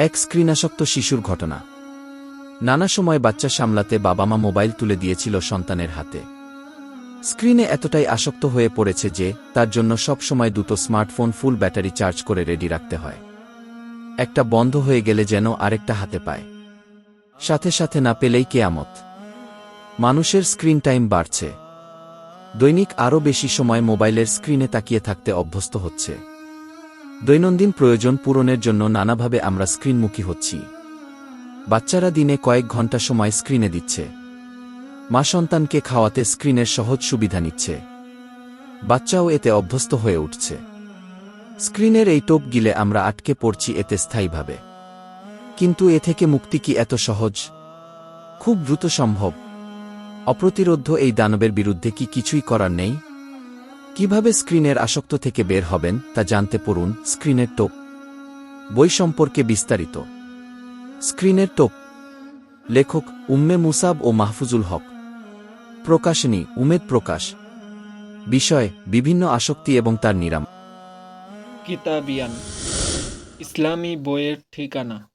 এক স্ক্রিনাসক্ত শিশুর ঘটনা। নানা সময় বাচ্চা সামলাতে বাবা মা মোবাইল তুলে দিয়েছিল সন্তানের হাতে। স্ক্রিনে এতটাই আসক্ত হয়ে পড়েছে যে, তার জন্য সব সময় দুটো স্মার্টফোন ফুল ব্যাটারি চার্জ করে রেডি রাখতে হয়। একটা বন্ধ হয়ে গেলে যেন আরেকটা হাতে পায়। সাথে সাথে না পেলেই কেয়ামত। মানুষের স্ক্রিন টাইম বাড়ছে। দৈনিক আরও বেশি সময় মোবাইলের স্ক্রিনে তাকিয়ে থাকতে অভ্যস্ত হচ্ছে। দৈনন্দিন প্রয়োজন পূরণের জন্য নানাভাবে আমরা স্ক্রিনমুখী হচ্ছি। বাচ্চারা দিনে কয়েক ঘণ্টা সময় স্ক্রিনে দিচ্ছে। মা সন্তানকে খাওয়াতে স্ক্রিনের সহজ সুবিধা নিচ্ছে। বাচ্চাও এতে অভ্যস্ত হয়ে উঠছে। স্ক্রিনের এই টোপ গিলে আমরা আটকে পড়ছি এতে স্থায়ীভাবে। কিন্তু এ থেকে মুক্তি কি এত সহজ? খুব দ্রুত সম্ভব। অপ্রতিরোধ্য এই দানবের বিরুদ্ধে কি কিছুই করার নেই? কীভাবে স্ক্রিনের আসক্ত থেকে বের হবেন তা জানতে পড়ুন স্ক্রিনের টোপ। বই সম্পর্কে বিস্তারিত। স্ক্রিনের টোপ। লেখক উম্মে মুসাব ও মাহফুজুল হক। প্রকাশনী উমেদ প্রকাশ। বিষয়, বিভিন্ন আসক্তি এবং তার নিরাম। কিতাবিয়ান। ইসলামী বইয়ের ঠিকানা।